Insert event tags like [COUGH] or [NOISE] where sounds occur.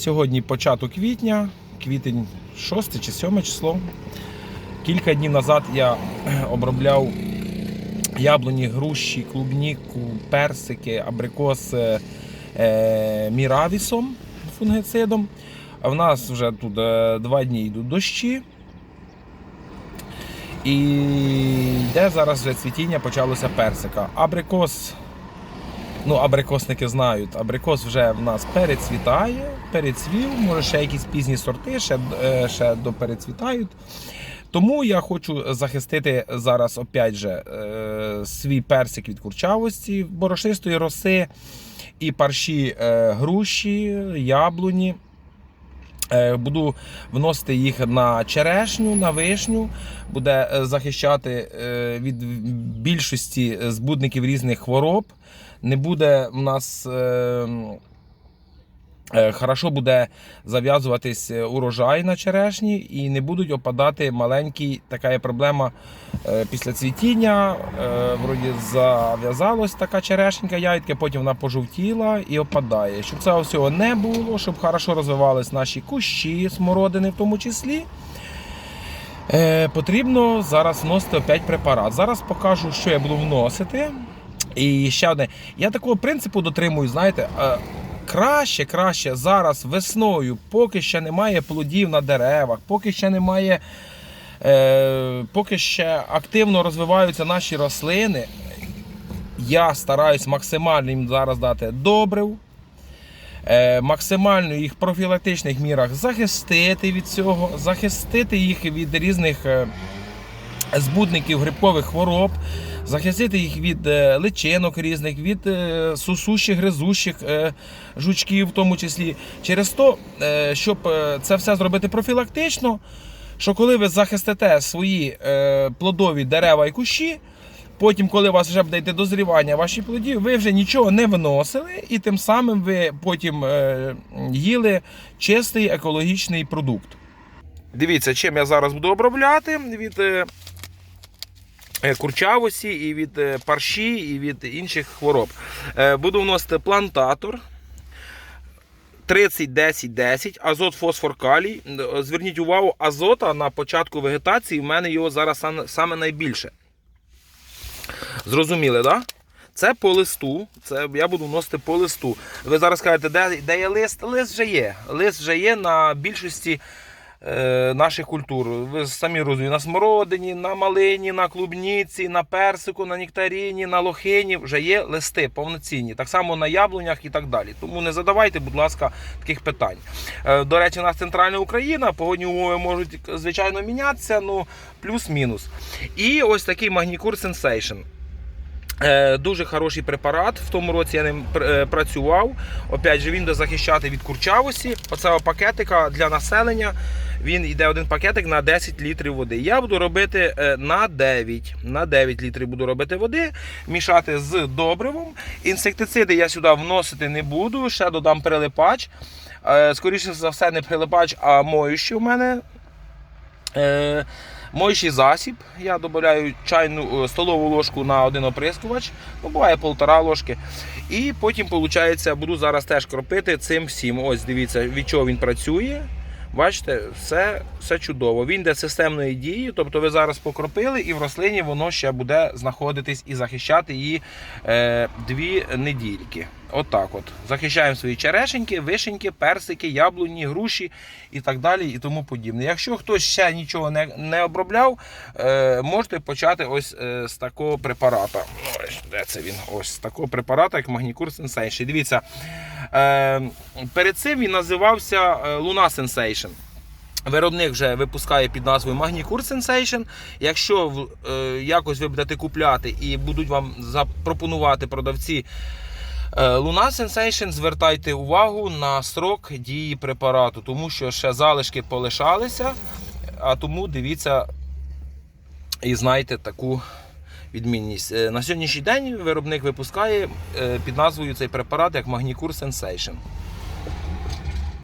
Сьогодні початок квітня, квітень 6 чи 7 число. Кілька днів назад я [CLEARS THROAT] обробляв яблуні, груші, клубніку, персики, абрикоси е, міравісом, фунгицидом. А в нас вже тут е, два дні йдуть дощі. І йде зараз вже цвітіння почалося персика. Абрикос Ну, абрикосники знають. Абрикос вже в нас перецвітає, перецвів, може ще якісь пізні сорти, ще, е, ще доперецвітають. Тому я хочу захистити зараз опять же, е, свій персик від курчавості, борошистої роси і парші е, груші, яблуні. Буду вносити їх на черешню, на вишню, буде захищати від більшості збудників різних хвороб. Не буде в нас е, е, хорошо буде зав'язуватись урожай на черешні і не будуть опадати маленькі. Така є проблема е, після цвітіння. Е, вроді зав'язалась така черешенька ягідка, потім вона пожовтіла і опадає. Щоб цього всього не було, щоб хорошо розвивались наші кущі, смородини в тому числі. Е, потрібно зараз вносити опять препарат. Зараз покажу, що я буду вносити. І ще одне. Я такого принципу дотримую, знаєте, е, краще, краще зараз весною, поки ще немає плодів на деревах, поки ще немає, е, поки ще активно розвиваються наші рослини. Я стараюсь максимально їм зараз дати добрив, е, максимально їх профілактичних мірах захистити від цього, захистити їх від різних е, збудників грибкових хвороб, захистити їх від е, личинок різних, від е, сусущих, гризущих е, жучків, в тому числі. Через то, щоб це все зробити профілактично, що коли ви захистите свої плодові дерева і кущі, Потім, коли у вас вже буде йти дозрівання ваших плодів, ви вже нічого не вносили, і тим самим ви потім їли чистий екологічний продукт. Дивіться, чим я зараз буду обробляти від курчавості, і від е, парші, і від інших хвороб. Е, Буду вносити плантатор. 30, 10, 10, азот, фосфор, калій. Е, Зверніть увагу, азота на початку вегетації в мене його зараз саме- найбільше. Зрозуміли, так? Да? Це по листу. Це я буду вносити по листу. Ви зараз кажете, де, де є лист? Лист вже є. Лист вже є на більшості е, наших культур. Ви самі розумієте, на смородині, на малині, на клубніці, на персику, на нектаріні, на лохині вже є листи повноцінні. Так само на яблунях і так далі. Тому не задавайте, будь ласка, таких питань. Е, до речі, у нас центральна Україна, погодні умови можуть, звичайно, мінятися, ну плюс-мінус. І ось такий Магнікур. Е, Дуже хороший препарат. В тому році я ним е, працював. Опять же, він буде захищати від курчавості. Оцього пакетика для населення. Він йде один пакетик на 10 літрів води. Я буду робити е, на 9. На 9 літрів буду робити води, мішати з добривом. Інсектициди я сюди вносити не буду. Ще додам прилипач. Е, Скоріше за все, не прилипач, а моющий у мене. Е, Моючий засіб. Я додаю чайну е, столову ложку на один оприскувач, ну, буває полтора ложки. І потім, виходить, буду зараз теж кропити цим всім. Ось дивіться, від чого він працює. Бачите, все, все чудово. Він йде системної дії, тобто ви зараз покропили, і в рослині воно ще буде знаходитись і захищати її е, дві недільки. Отак от, Захищаємо свої черешеньки, вишеньки, персики, яблуні, груші і так далі. і тому подібне. Якщо хтось ще нічого не, не обробляв, е, можете почати ось е, з такого препарата. Ось, де це він? Ось з такого препарата, як Магнікур Sensation. Дивіться, е, перед цим він називався е, Луна Sensation. Виробник вже випускає під назвою Magnicure Sensation. Якщо е, якось ви будете купляти і будуть вам запропонувати продавці Луна Sensation, звертайте увагу на срок дії препарату, тому що ще залишки полишалися, а тому дивіться і знайте таку відмінність. Е, На сьогоднішній день виробник випускає е, під назвою цей препарат як Магнікур Sensation.